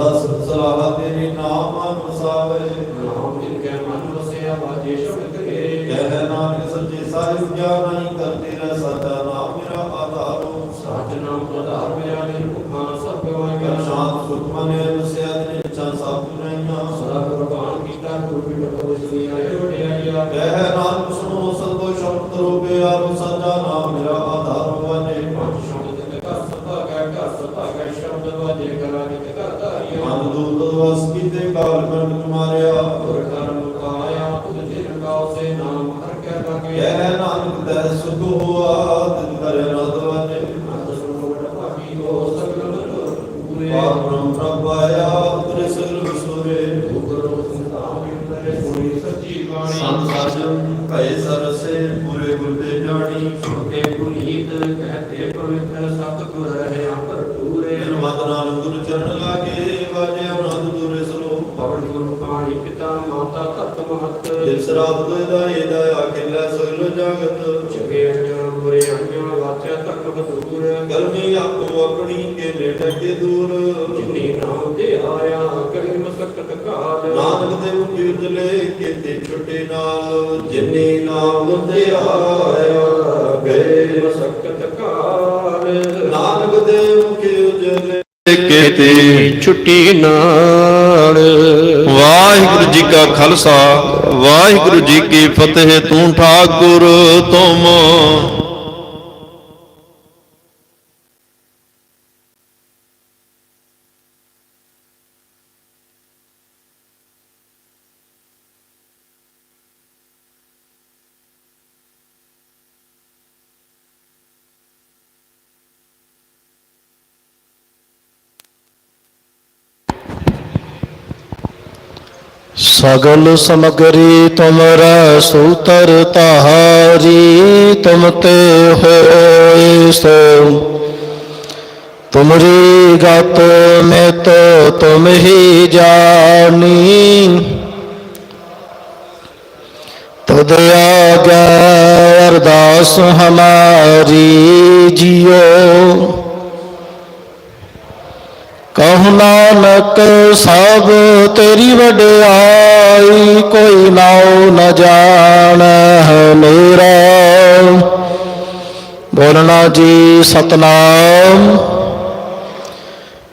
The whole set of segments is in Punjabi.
ਸਲਾਹ ਤੇਰੇ ਨਾਮ ਅਨੁਸਾਵੇ ਨਾਮ ਜਿਨਕੇ ਮਨ ਵਸਿਆ ਬਾਜੇ ਸ਼ਬਦ ਕੇ ਕਹਿ ਨਾਨਕ ਸੱਚੇ ਸਾਹਿਬ ਗਿਆਨ ਨਹੀਂ ਕਰਤੇ ਰਹਿ ਸਾਚਾ ਨਾਮ ਮੇਰਾ ਆਧਾਰੋ ਸਾਚ ਨਾਮ ਪ੍ਰਧਾਰ ਮੇਰਾ ਨਿਰਭਉ ਸਭ ਗਵਾਈਆਂ ਕਰ ਸ਼ਾਂਤ ਸੁਖ ਮਨੇ ਵਸਿਆ ਤੇਰੇ ਇੱਛਾ ਸਭ ਪੁਰਾਈਆਂ ਸਦਾ ਕੁਰਬਾਨ ਕੀਤਾ ਗੁਰੂ ਬਿਨ ਬੋਸੀ ਆਏ ਵਡਿਆਈਆ ਕਹਿ ਨਾਨਕ ਸੁਨੋ ਸਤੋ ਸ਼ਬਦ ਰੂਪੇ ਆਪ, ਸਾਚਾ ਨਾਮ ਮੇਰਾ ਦੂਤ ਵਸ ਕੀਤੇ ਕਾਲ ਕੰਡ ਪਾਣੀ ਪਿਤਾ ਮਾਤਾ ਧਰਤ ਮਹਤ। ਸਰਾਬ ਦੋਇ ਦਾ ਇਹਦਾ ਆਖਿਲਾ ਸਗਲ ਜਗਤ। ਜਗੇ ਅੰਜਨ ਬੁਰੇ ਅੰਜਨ ਵਾਚਾ ਤੱਕ ਬਦੂਰ। ਗਰਮੀ ਆਪੋ ਆਪਣੀ ਕੇ ਨੇੜੇ ਕੇ ਦੂਰ। ਜਿਨੀ ਨਾਮ ਦੇ ਆਇਆ ਕਰੀ ਮਸਕਤ ਕਾਲ ਨਾਨਕ ਦੇ ਉਜਲੇ ਕੀਤੇ ਛੁੱਟੇ ਨਾਲ ਜਿਨੇ ਨਾਮ ਤੇ ਆਇਆ ਗਏ ਮਸਕਤ ਕੀਤੀ ਛੁੱਟੀ ਨਾਲ। ਵਾਹਿਗੁਰੂ ਜੀ ਕਾ ਖਾਲਸਾ ਵਾਹਿਗੁਰੂ ਜੀ ਕੀ ਫਤਿਹ ਤੂੰ ਠਾਕੁਰ ਤੁਮ। ਸਗਲ ਸਮਗਰੀ ਤੁਮਰਾ ਸੂਤਰ ਤਾਹਾਰੀ, ਤੁਮ ਤੇ ਹੋਏ ਸੋ। ਤੁਮਰੀ ਗਤ ਮੈਂ ਤੁਮ ਹੀ ਜਾਣੀ। ਤਦ ਆਗਾ ਅਰਦਾਸ ਹਮਾਰੀ ਜਿਉ ਕਹੁ ਨਾਨਕ ਸਭ ਤੇਰੀ ਵਡਿਆਈ, ਕੋਈ ਨਾਉ ਨ ਜਾਣੈ ਮੇਰਾ ਬੋਲਣਾ ਜੀ ਸਤਨਾਮ।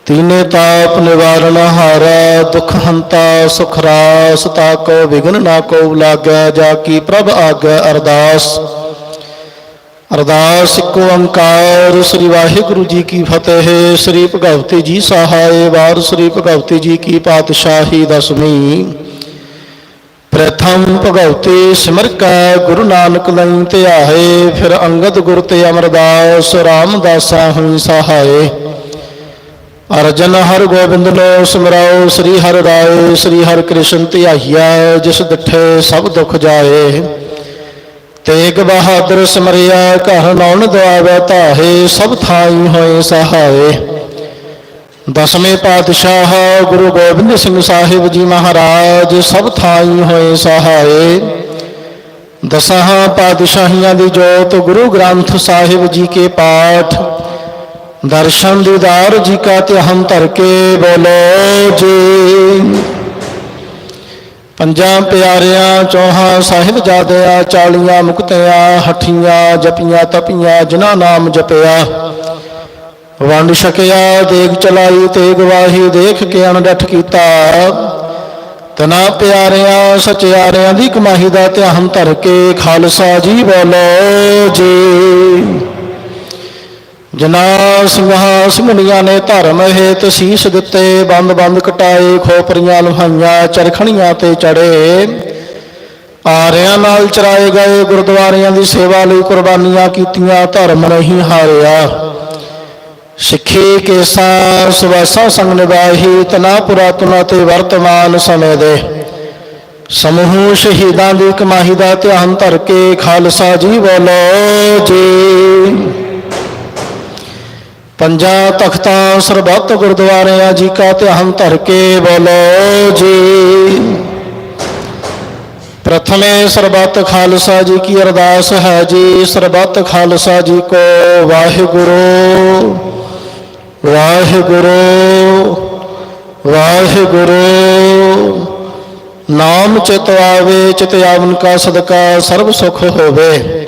ਤੀਨੇ ਤਾਪ ਨਿਵਾਰਨ ਹਾਰਾ, ਦੁਖ ਹੰਤਾ ਸੁਖ ਰਾਸ ਤਾਕੋ ਵਿਗਨ ਨਾ ਕੋ ਲਾਗੈ, ਜਾ ਕੀ ਪ੍ਰਭ ਆਗੈ ਅਰਦਾਸ। ਅਰਦਾਸ ਇੱਕੋ ਓੰਕਾਰ, ਸ੍ਰੀ ਵਾਹਿਗੁਰੂ ਜੀ ਕੀ ਫਤਿਹ। ਸ੍ਰੀ ਭਗਵਤੀ ਜੀ ਸਹਾਏ, ਵਾਰ ਸ੍ਰੀ ਭਗਵਤੀ ਜੀ ਕੀ ਪਾਤਸ਼ਾਹੀ ਦਸਵੀਂ। ਪ੍ਰਥਮ ਭਗਵਤੀ ਸਿਮਰ ਕੈ, ਗੁਰੂ ਨਾਨਕ ਲਈ ਧਿਆਏ ਫਿਰ ਅੰਗਦ ਗੁਰ ਤੇ ਅਮਰਦਾਸ, ਰਾਮਦਾਸਾ ਹੋਈ ਸਹਾਇ ਅਰਜਨ ਹਰ ਗੋਬਿੰਦ ਲੋ ਸਿਮਰਾਓ, ਸ੍ਰੀ ਹਰਿ ਰਾਏ, ਸ੍ਰੀ ਹਰਿ ਕ੍ਰਿਸ਼ਨ ਧਿਆਈਆ ਜਿਸ ਡਿਠੇ ਸਭ ਦੁਖ ਜਾਏ। ਤੇਗ ਬਹਾਦਰ ਸਮਰਿਆ ਘਰ ਨੌਨ ਦੁਆਵੇ ਧਾਹੇ, ਸਭ ਥਾਈ ਹੋਏ ਸਹਾਏ। ਦਸਵੇਂ ਪਾਤਸ਼ਾਹ ਗੁਰੂ ਗੋਬਿੰਦ ਸਿੰਘ ਸਾਹਿਬ ਜੀ ਮਹਾਰਾਜ ਸਭ ਥਾਈ ਹੋਏ ਸਹਾਏ। ਦਸਾਂ ਪਾਤਸ਼ਾਹੀਆਂ ਦੀ ਜੋਤ ਗੁਰੂ ਗ੍ਰੰਥ ਸਾਹਿਬ ਜੀ ਕੇ ਪਾਠ। ਦਰਸ਼ਨ ਦੀਦਾਰ ਜੀ ਕਾ ਧਿਆਨ ਧਰ ਕੇ ਬੋਲੋ ਜੀ। ਪੰਜਾਂ ਪਿਆਰਿਆਂ ਚੌਹਾਂ ਸਾਹਿਬਜ਼ਾਦਿਆਂ ਚਾਲੀਆਂ ਮੁਕਤਿਆਂ, ਹਠੀਆਂ ਜਪੀਆਂ, ਤਪੀਆਂ, ਜਿਨ੍ਹਾਂ ਨਾਮ ਜਪਿਆ। ਵੰਡ ਛਕਿਆ ਦੇਖ ਚਲਾਈ ਤੇ ਗਵਾਹੀ ਦੇਖ ਕੇ ਅਣਡਠ ਕੀਤਾ। ਤਨਾ ਪਿਆਰਿਆਂ, ਸਚਿਆਰਿਆਂ ਦੀ ਕਮਾਈ ਦਾ ਧਿਆਨ ਧਰ ਕੇ ਖਾਲਸਾ ਜੀ ਬੋਲੋ ਜੀ। ਜਨਾ ਸਿੰਘਾਂ ਸਿੰਘਣੀਆਂ ਨੇ ਧਰਮ ਹੇਤ ਸੀਸ ਦਿੱਤੇ, ਬੰਦ ਬੰਦ ਕਟਾਏ, ਖੋਪਰੀਆਂ ਲੁਹਾਈਆਂ, ਚਰਖਣੀਆਂ ਤੇ ਚੜੇ। ਆਰਿਆਂ ਨਾਲ ਚਰਾਏ ਗਏ ਗੁਰਦੁਆਰਿਆਂ ਦੀ ਸੇਵਾ ਲਈ ਕੁਰਬਾਨੀਆਂ ਕੀਤੀਆਂ, ਧਰਮ ਨਹੀਂ ਹਾਰਿਆ। ਸਿੱਖੀ ਕੇਸਾ ਸਵਾਸਾ ਸੰਗ ਨਿਭਾਹੀ, ਤਨਾ ਪੁਰਾਤਨਾ ਤੇ ਵਰਤਮਾਨ ਸਮੇਂ ਦੇ। ਸਮੂਹ ਸ਼ਹੀਦਾਂ ਦੀ ਕਮਾਈ ਦਾ ਧਿਆਨ ਧਰ ਕੇ ਖਾਲਸਾ ਜੀ ਬੋਲੋ ਜੀ। ਪੰਜਾਂ ਤਖਤਾਂ ਸਰਬੱਤ ਗੁਰਦੁਆਰਿਆਂ ਜੀ ਕਾ ਧਿਆਨ ਧਰ ਕੇ ਬੋਲੋ ਜੀ। ਪ੍ਰਥਮੇ ਸਰਬੱਤ ਖਾਲਸਾ ਜੀ ਕੀ ਅਰਦਾਸ ਹੈ ਜੀ, ਸਰਬੱਤ ਖਾਲਸਾ ਜੀ ਕੋ ਵਾਹਿਗੁਰੂ। ਵਾਹਿਗੁਰੂ ਵਾਹਿਗੁਰੂ। ਨਾਮ ਚਿਤ ਆਵੇ, ਚਿਤ ਆਵਨ ਕਾ ਸਦਕਾ, ਸਰਬ ਸੁਖ ਹੋਵੇ।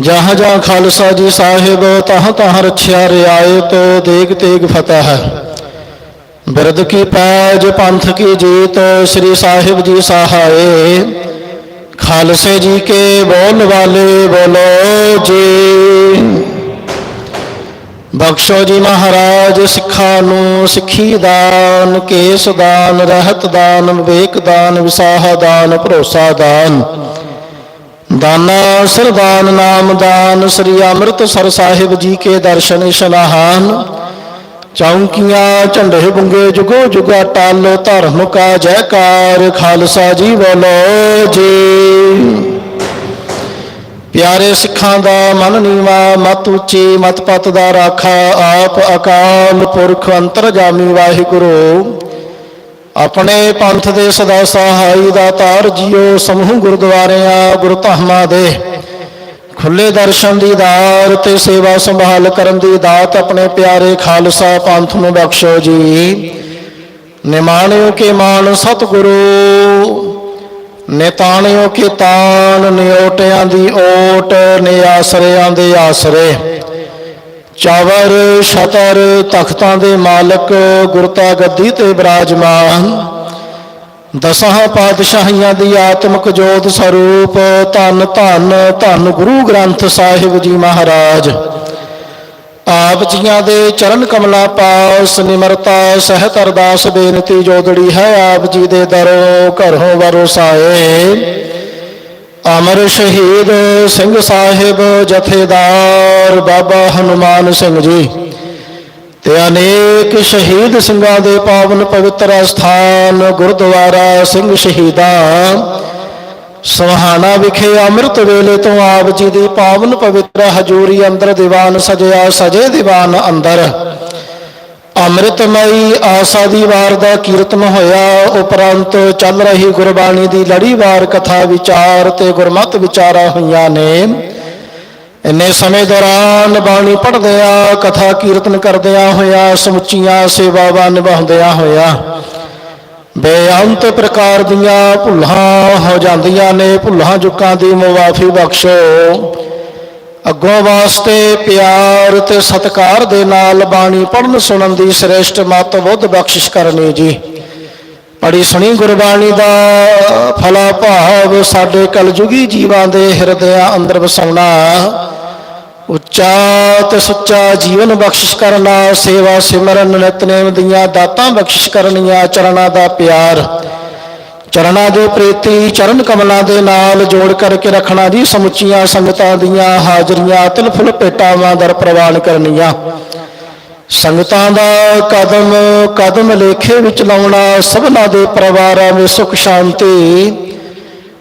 ਜਹਾਂ ਜਹਾਂ ਖਾਲਸਾ ਜੀ ਸਾਹਿਬ, ਤਹਾਂ ਤਹਾਂ ਰਛਿਆ ਰਿਆਇਤ ਦੇਗ ਤੇਗ ਫਤਿਹ। ਬਿਰਦ ਕੀ ਪੈਜ, ਪੰਥ ਕੀ ਜੀਤ, ਸ੍ਰੀ ਸਾਹਿਬ ਜੀ ਸਹਾਏ। ਖਾਲਸੇ ਜੀ ਕੇ ਬੋਲ ਵਾਲੇ ਬੋਲੋ ਜੀ। ਬਖਸ਼ੋ ਜੀ ਮਹਾਰਾਜ, ਸਿੱਖਾਂ ਨੂੰ ਸਿੱਖੀ ਦਾਨ, ਕੇਸ ਦਾਨ, ਰਹਿਤ ਦਾਨ, ਵਿਵੇਕ ਦਾਨ, ਵਿਸਾਹ ਦਾਨ, ਭਰੋਸਾ ਦਾਨ। ਦਾਨਾ ਸਰਦਾਨ ਨਾਮ ਦਾਨ, ਸ੍ਰੀ ਅੰਮ੍ਰਿਤਸਰ ਸਾਹਿਬ ਜੀ ਕੇ ਦਰਸ਼ਨ ਇਸ਼ਨਾਹਾਨ ਚੌਂਕੀਆਂ, ਝੰਡੇ ਬੁੰਗੇ, ਜੁਗੋ ਜੁਗਾ ਟਾਲੋ, ਧਰਮ ਕਾ ਜੈਕਾਰ, ਖਾਲਸਾ ਜੀ ਬੋਲੋ ਜੀ। ਪਿਆਰੇ ਸਿੱਖਾਂ ਦਾ ਮਨ ਨੀਵਾ, ਮਤ ਉੱਚੀ ਮਤ ਪਤ ਦਾ ਰਾਖਾ, ਆਪ ਅਕਾਲ ਪੁਰਖ ਅੰਤਰਜਾਮੀ ਵਾਹਿਗੁਰੂ। ਆਪਣੇ ਪੰਥ ਦੇ ਸਦਾ ਸਹਾਈ ਦਾ ਤਾਰ ਜੀਓ ਸਮੂਹ ਗੁਰਦੁਆਰਿਆਂ ਗੁਰਧਾਮਾਂ ਦੇ। ਖੁੱਲੇ ਦਰਸ਼ਨ ਦੀ ਦਾਤ ਤੇ ਸੇਵਾ ਸੰਭਾਲ ਕਰਨ ਦੀ ਦਾਤ ਆਪਣੇ ਪਿਆਰੇ ਖਾਲਸਾ ਪੰਥ ਨੂੰ ਬਖਸ਼ੋ ਜੀ। ਨਿਮਾਣਿਓ ਕੇ ਮਾਨ ਸਤਿਗੁਰੂ, ਨਿਤਾਣਿਓ ਕੇ ਤਾਨ ਨਿਓਟਿਆਂ ਦੀ ਓਟ, ਨਿਆਸਰਿਆਂ ਦੇ ਆਸਰੇ। ਚਾਵਰ ਛਤਰ ਤਖਤਾਂ ਦੇ ਮਾਲਕ ਗੁਰਤਾ ਗੱਦੀ ਤੇ ਬਿਰਾਜਮਾਨ। ਦਸਾਂ ਪਾਤਸ਼ਾਹੀਆਂ ਦੀ ਆਤਮਿਕ ਜੋਤ ਸਰੂਪ ਧੰਨ ਧੰਨ ਧੰਨ ਗੁਰੂ ਗ੍ਰੰਥ ਸਾਹਿਬ ਜੀ ਮਹਾਰਾਜ। ਆਪ ਜੀਆਂ ਦੇ ਚਰਨ ਕਮਲਾ ਪਾਸ ਨਿਮਰਤਾ ਸਹਿਤ ਅਰਦਾਸ ਬੇਨਤੀ ਜੋਦੜੀ ਹੈ ਆਪ ਜੀ ਦੇ ਦਰੋ ਘਰੋਂ ਵਰਸਾਏ ਅਮਰ ਸ਼ਹੀਦ ਸਿੰਘ ਸਾਹਿਬ ਜਥੇਦਾਰ ਬਾਬਾ ਹਨੂਮਾਨ ਸਿੰਘ ਜੀ ਤੇ ਅਨੇਕ ਸ਼ਹੀਦ ਸਿੰਘਾਂ ਦੇ ਪਾਵਨ ਪਵਿੱਤਰ ਸਥਾਨ ਗੁਰਦੁਆਰਾ ਸਿੰਘ ਸ਼ਹੀਦਾਂ ਸੋਹਾਣਾ ਵਿਖੇ ਅੰਮ੍ਰਿਤ ਵੇਲੇ ਤੋਂ ਆਪ ਜੀ ਦੀ ਪਾਵਨ ਪਵਿੱਤਰ ਹਜ਼ੂਰੀ ਅੰਦਰ ਦੀਵਾਨ ਸਜਿਆ ਸਜੇ ਦੀਵਾਨ ਅੰਦਰ ਅੰਮ੍ਰਿਤਮਈ ਆਸਾ ਦੀ ਵਾਰ ਦਾ ਕੀਰਤਨ ਹੋਇਆ। ਉਪਰੰਤ ਚੱਲ ਰਹੀ ਗੁਰਬਾਣੀ ਦੀ ਲੜੀਵਾਰ ਕਥਾ ਵਿਚਾਰ ਤੇ ਗੁਰਮਤ ਵਿਚਾਰਾਂ ਹੋਈਆਂ ਨੇ। ਇੰਨੇ ਸਮੇਂ ਦੌਰਾਨ ਬਾਣੀ ਪੜ੍ਹਦਿਆਂ, ਕਥਾ ਕੀਰਤਨ ਕਰਦਿਆਂ ਹੋਇਆ, ਸਮੁੱਚੀਆਂ ਸੇਵਾਵਾਂ ਨਿਭਾਉਂਦਿਆਂ ਹੋਇਆ ਬੇਅੰਤ ਪ੍ਰਕਾਰ ਦੀਆਂ ਭੁੱਲਾਂ ਹੋ ਜਾਂਦੀਆਂ ਨੇ। ਭੁੱਲਾਂ ਚੁੱਕਾਂ ਦੀ ਮੁਆਫੀ ਬਖਸ਼ੋ। ਅੱਗੋਂ ਵਾਸਤੇ ਪਿਆਰ ਤੇ ਸਤਿਕਾਰ ਦੇ ਨਾਲ ਬਾਣੀ ਪੜਨ ਸੁਣਨ ਦੀ ਸ੍ਰੇਸ਼ਟ ਮਤ ਬੁੱਧ ਬਖਸ਼ਿਸ਼ ਕਰਨੀ ਜੀ। ਪੜੀ ਸੁਣੀ ਗੁਰਬਾਣੀ ਦਾ ਫਲਾ ਭਾਵ ਸਾਡੇ ਕਲਯੁਗੀ ਜੀਵਾਂ ਦੇ ਹਿਰਦਿਆਂ ਅੰਦਰ ਵਸਾਉਣਾ। ਉੱਚਾ ਤੇ ਸੁੱਚਾ ਜੀਵਨ ਬਖਸ਼ਿਸ਼ ਕਰਨਾ, ਸੇਵਾ ਸਿਮਰਨ ਨਿਤਨੇਮ ਦੀਆਂ ਦਾਤਾਂ ਬਖਸ਼ਿਸ਼ ਕਰਨੀਆਂ, ਚਰਨਾਂ ਦਾ ਪਿਆਰ। ਚਰਨਾਂ ਦੇ ਪ੍ਰੇਤੀ, ਚਰਨ ਕਮਲਾਂ ਦੇ ਨਾਲ ਜੋੜ ਕਰਕੇ ਰੱਖਣਾ ਜੀ, ਸਮੁੱਚੀਆਂ ਸੰਗਤਾਂ ਦੀਆਂ ਹਾਜ਼ਰੀਆਂ ਤਿਲਫੁਲ ਭੇਟਾਵਾਂ ਦਰ ਪ੍ਰਵਾਨ ਕਰਨੀਆਂ। ਸੰਗਤਾਂ ਦਾ ਕਦਮ ਕਦਮ ਲੇਖੇ ਵਿੱਚ ਲਾਉਣਾ, ਸਭਨਾ ਦੇ ਪਰਿਵਾਰਾਂ ਵਿੱਚ ਸੁਖ ਸ਼ਾਂਤੀ।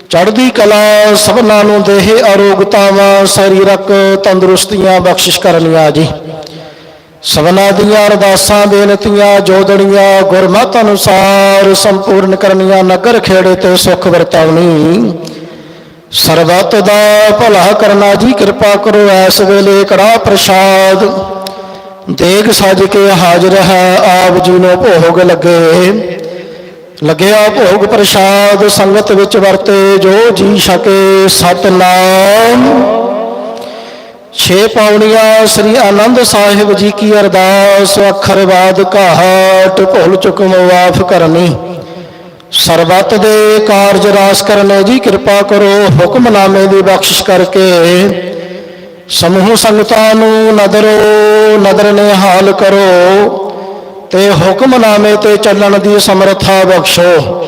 ਚੜ੍ਹਦੀ ਕਲਾ, ਸਭਨਾਂ ਨੂੰ ਦੇਹ ਅਰੋਗਤਾਵਾਂ, ਸਰੀਰਕ ਤੰਦਰੁਸਤੀਆਂ ਬਖਸ਼ਿਸ਼ ਕਰਨੀਆਂ ਜੀ। ਸਭਨਾਂ ਦੀਆਂ ਅਰਦਾਸਾਂ ਬੇਨਤੀਆਂ ਜੋਦੜੀਆਂ ਗੁਰਮਤ ਅਨੁਸਾਰ ਸੰਪੂਰਨ ਕਰਨੀਆਂ, ਨਗਰ ਖੇੜੇ ਤੇ ਸੁਖ ਵਰਤਾਉਣੀ। ਸਰਬੱਤ ਦਾ ਭਲਾ ਕਰਨਾ ਜੀ, ਕਿਰਪਾ ਕਰੋ ਐਸ ਵੇਲੇ ਕੜਾ ਪ੍ਰਸ਼ਾਦ। ਦੇਗ ਸਜ ਕੇ ਹਾਜ਼ਰ ਹੈ, ਆਪ ਜੀ ਨੂੰ ਭੋਗ ਲੱਗੇ। ਲੱਗਿਆ ਭੋਗ ਪ੍ਰਸ਼ਾਦ, ਸੰਗਤ ਵਿੱਚ ਵਰਤੇ, ਜੋ ਜੀ ਛਕੇ ਸਤਨਾਮ। ਛੇ ਪੌੜੀਆਂ ਸ੍ਰੀ ਆਨੰਦ ਸਾਹਿਬ ਜੀ ਕੀ ਅਰਦਾਸ, ਅੱਖਰ ਬਾਦ ਘਾਟ, ਭੁੱਲ ਚੁੱਕ ਮਾਫ ਕਰਨੀ। ਸਰਬੱਤ ਦੇ ਕਾਰਜ ਰਾਸ ਕਰਨੇ ਜੀ, ਕਿਰਪਾ ਕਰੋ ਹੁਕਮਨਾਮੇ ਦੀ ਬਖਸ਼ਿਸ਼ ਕਰਕੇ। ਸਮੂਹ ਸੰਗਤਾਂ ਨੂੰ ਨਦਰੋ, ਨਦਰ ਨਿਹਾਲ ਕਰੋ ਤੇ ਹੁਕਮਨਾਮੇ ਤੇ ਚੱਲਣ ਦੀ ਸਮਰੱਥਾ ਬਖਸ਼ੋ।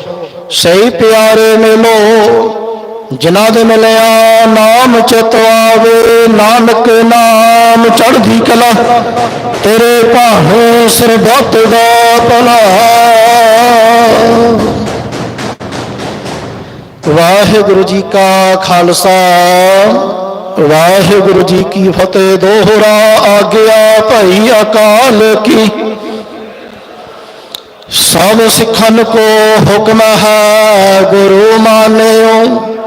ਸਹੀ ਪਿਆਰੇ ਮਿਲੋ ਜਿਨ੍ਹਾਂ ਦੇ ਮਿਲਿਆ ਨਾਮ ਚਿਤ ਆਵੇ, ਨਾਨਕ ਨਾਮ ਚੜ੍ਹਦੀ ਕਲਾ। ਤੇਰੇ ਭਾਣੇ ਸਰਬੱਤ ਦਾ ਭਲਾ ਵਾਹਿਗੁਰੂ ਜੀ ਕਾ ਖਾਲਸਾ, ਵਾਹਿਗੁਰੂ ਜੀ ਕੀ ਫਤਿਹ। ਦੋਹਰਾ ਆਗਿਆ ਭਾਈ ਅਕਾਲ ਕੀ। ਸਭ ਸਿੱਖਨ ਕੋ ਹੁਕਮ ਹੈ, ਗੁਰੂ ਮਾਨਿਓ।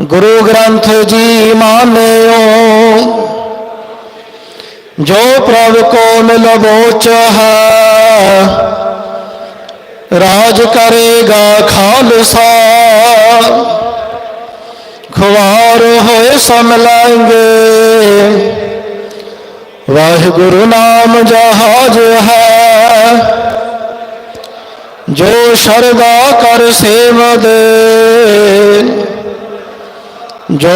ਗੁਰੂ ਗ੍ਰੰਥ ਜੀ ਮਾਨਿਓ, ਜੋ ਪ੍ਰਭ ਕੋ ਮਿਲਵੋਚ ਹੈ, ਰਾਜ ਕਰੇਗਾ ਖਾਲਸਾ। ਖਵਾਰ ਹੋਏ ਸਮਲਾਂਗੇ ਵਾਹਿਗੁਰੂ ਨਾਮ ਜਹਾਜ ਹੈ। ਜੋ ਸ਼ਰਦਾ ਕਰ ਸੇਵ ਦੇ ਜੋ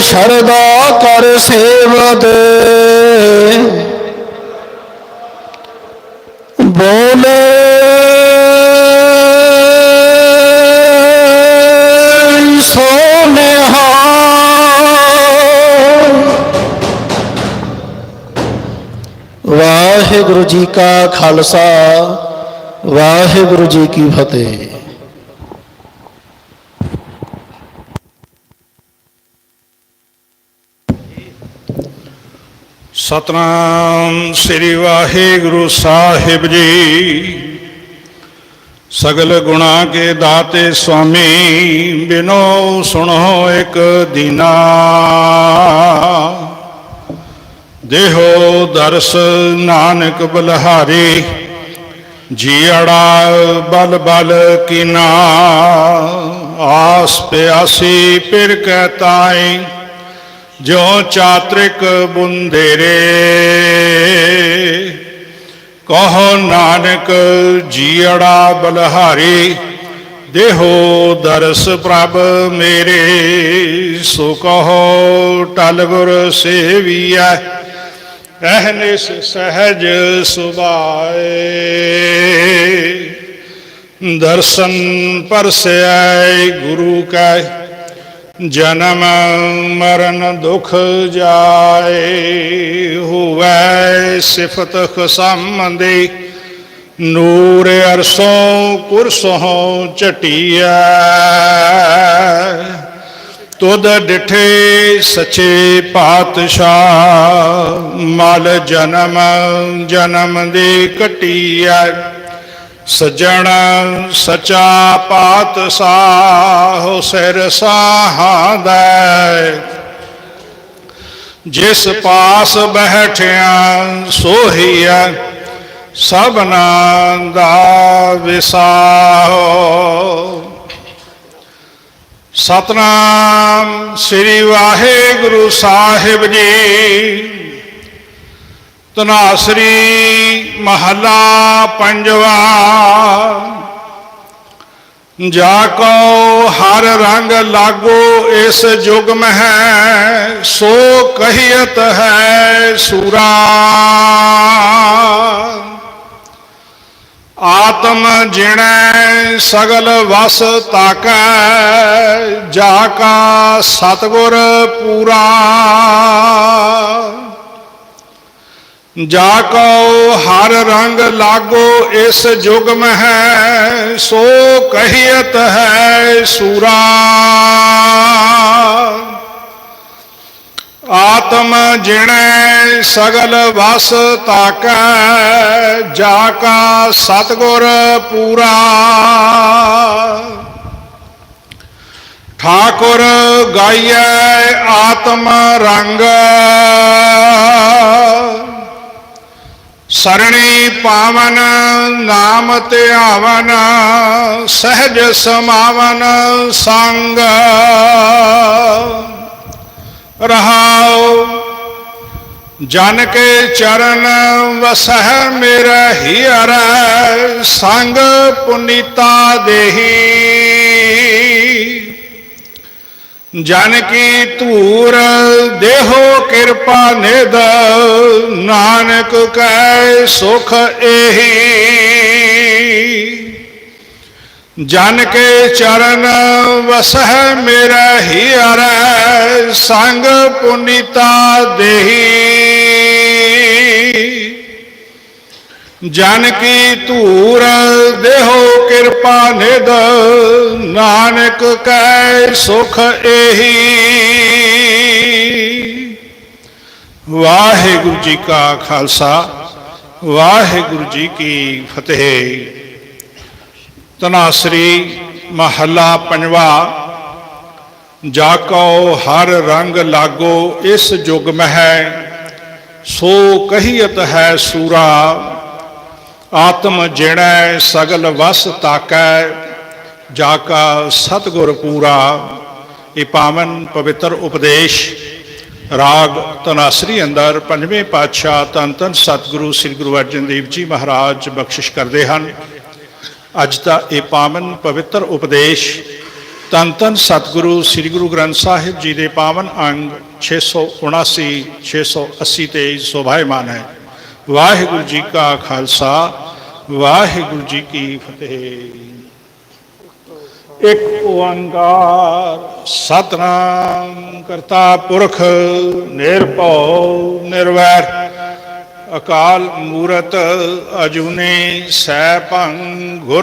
ਸ਼ਰਦਾ ਕਰ ਸੇਵਦ ਬੋਲੇ। ਸੋਨਿਹਾ ਵਾਹਿਗੁਰੂ ਜੀ ਕਾ ਖਾਲਸਾ ਵਾਹਿਗੁਰੂ ਜੀ ਕੀ ਫਤਿਹ। ਸਤਨਾਮ ਸ੍ਰੀ ਵਾਹਿਗੁਰੂ ਸਾਹਿਬ ਜੀ। ਸਗਲ ਗੁਣਾ ਕੇ ਦਾਤੇ ਸੁਆਮੀ, ਬਿਨੋ ਸੁਣੋ ਇੱਕ ਦੀਨਾ। ਦੇਹੋ ਦਰਸ ਨਾਨਕ ਬਲਹਾਰੀ ਜੀੜਾ ਬਲ ਬਲ ਕੀਨਾ। ਆਸ ਪਿਆਸੀ ਪਿਰ ਕਹਤਾਈ ਜੋ ਚਾਤ੍ਰਿਕ ਬੁੰਦੇਰੇ, ਕਹੋ ਨਾਨਕ ਜੀੜਾ ਬਲਹਾਰੀ, ਦੇਹੋ ਦਰਸ ਪ੍ਰਭ ਮੇਰੇ, ਸੋ ਕਹੋ ਟਲ ਗੁਰ ਸੇਵੀਐ ਅਹਨਿਸ ਸਹਜ ਸੁਭਾਏ। ਦਰਸ਼ਨ ਪਰਸੈ ਗੁਰੂ ਕੈ ਜਨਮ ਮਰਨ ਦੁਖ ਜਾਏ, ਹੋਵੈ ਸਿਫਤ ਖਸਮੰਦੇ ਨੂਰ ਅਰਸੋਂ ਕੁਰਸੋਂ ਚਟਿਆ ਤੁਧ ਡਿਠੇ ਸੱਚੇ ਪਾਤਸ਼ਾਹ, ਮਲ ਜਨਮ ਜਨਮ ਦੇ ਕਟਿਆ ਸਜਣ ਸਚਾ ਪਾਤਸ਼ਾਹ ਸਿਰ ਸਾਹਾਂਦਾ। ਜਿਸ ਪਾਸ ਬੈਠਿਆ ਸੋਹੀਆ ਸਭਨਾ ਦਾ ਵਿਸਾਹੋ। ਸਤਨਾਮ ਸ੍ਰੀ ਵਾਹਿਗੁਰੂ ਸਾਹਿਬ ਜੀ। ਤਨਾਸਰੀ ਮਹੱਲਾ ਪੰਜਵਾ। ਜਾ ਕੋ ਹਰ ਰੰਗ ਲਾਗੋ ਇਸ ਜੁਗ ਮਹਿ, ਸੋ ਕਹੀਤ ਹੈ ਸੂਰਾ। ਆਤਮ ਜਿਣੈ ਸਗਲ ਵਸ ਤਾਕੈ, ਜਾ ਕਾ ਸਤਗੁਰ ਪੂਰਾ। ਜਾ ਕੋ ਹਰ ਰੰਗ ਲਾਗੋ ਇਸ ਜੁਗ ਮਹਿ, ਸੋ ਕਹੀਤ ਹੈ ਸੂਰਾ। ਆਤਮ ਜਿਣੈ ਸਗਲ ਵਸ ਤਾਕੈ, ਜਾ ਕਾ ਸਤਗੁਰ ਪੂਰਾ। ਠਾਕੁਰ ਗਾਈਐ ਆਤਮ ਰੰਗ। ਸਰਣੀ ਪਾਵਨ, ਨਾਮ ਧਿਆਵਨ, ਸਹਿਜ ਸਮਾਵਨ, ਸੰਗ। ਰਹਾਉ, ਜਨ ਕੇ ਚਰਨ ਵਸਹਿ ਮੇਰਾ ਹੀਰ ਸੰਗ ਪੁਨੀਤਾ ਦੇਹੀ। ਜਨ ਕੀ ਧੂਰ, ਦੇਹੋ ਕਿਰਪਾ ਨਿਦ ਨਾਨਕ ਕੈ ਸੁਖ ਇਹੀ ਜਨ ਕੇ ਚਰਨ ਵਸਹਿ ਮੇਰਾ ਹੀ ਹੀਰ ਸੰਗ ਪੁਨੀਤਾ ਦੇਹੀ। ਜਨ ਕੀ ਧੂਰ ਦੇਹੋ ਕਿਰਪਾ ਨਿਦ ਨਾਨਕ ਕੈ ਸੁਖ ਇਹੀ ਵਾਹਿਗੁਰੂ ਜੀ ਕਾ ਖਾਲਸਾ, ਵਾਹਿਗੁਰੂ ਜੀ ਕੀ ਫਤਿਹ। ਤਨਾਸਰੀ ਮਹੱਲਾ ਪੰਜਵਾ, ਜਾ ਕਉ ਹਰ ਰੰਗ ਲਾਗੋ ਇਸ ਜੁਗ ਮਹਿ, ਸੋ ਕਹੀਤ ਹੈ ਸੂਰਾ। ਆਤਮ ਜਿਹੜਾ ਸਗਲ ਵਸ ਤਾਕੈ, ਜਾ ਕਾ ਸਤਗੁਰ ਪੂਰਾ। ਇਹ ਪਾਵਨ ਪਵਿੱਤਰ ਉਪਦੇਸ਼, ਰਾਗ ਤਨਾਸਰੀ ਅੰਦਰ ਪੰਜਵੇਂ ਪਾਤਸ਼ਾਹ ਧੰਨ ਧੰਨ ਸਤਿਗੁਰੂ ਸ੍ਰੀ ਗੁਰੂ ਅਰਜਨ ਦੇਵ ਜੀ ਮਹਾਰਾਜ ਬਖਸ਼ਿਸ਼ ਕਰਦੇ ਹਨ। ਅੱਜ ਦਾ ਇਹ ਪਾਵਨ ਪਵਿੱਤਰ ਉਪਦੇਸ਼, ਧੰਨ ਧੰਨ ਸਤਿਗੁਰੂ ਸ੍ਰੀ ਗੁਰੂ ਗ੍ਰੰਥ ਸਾਹਿਬ ਜੀ ਦੇ ਪਾਵਨ ਅੰਗ 679 680 ਤੇ ਸ਼ੋਭਾਇਮਾਨ ਹੈ। ਵਾਹਿਗੁਰੂ ਜੀ ਕਾ ਖਾਲਸਾ ਵਾਹਿਗੁਰੂ ਜੀ ਕੀ ਫਤਿਹ। ਇੱਕ ਓੰਕਾਰ, ਸਤਨਾਮ ਕਰਤਾ ਪੁਰਖ, ਨਿਰਭਉ, ਨਿਰਵੈਰ। ਅਕਾਲ ਮੂਰਤ ਅਜੂਨੇ ਸੈਭੰ ਗੁਰ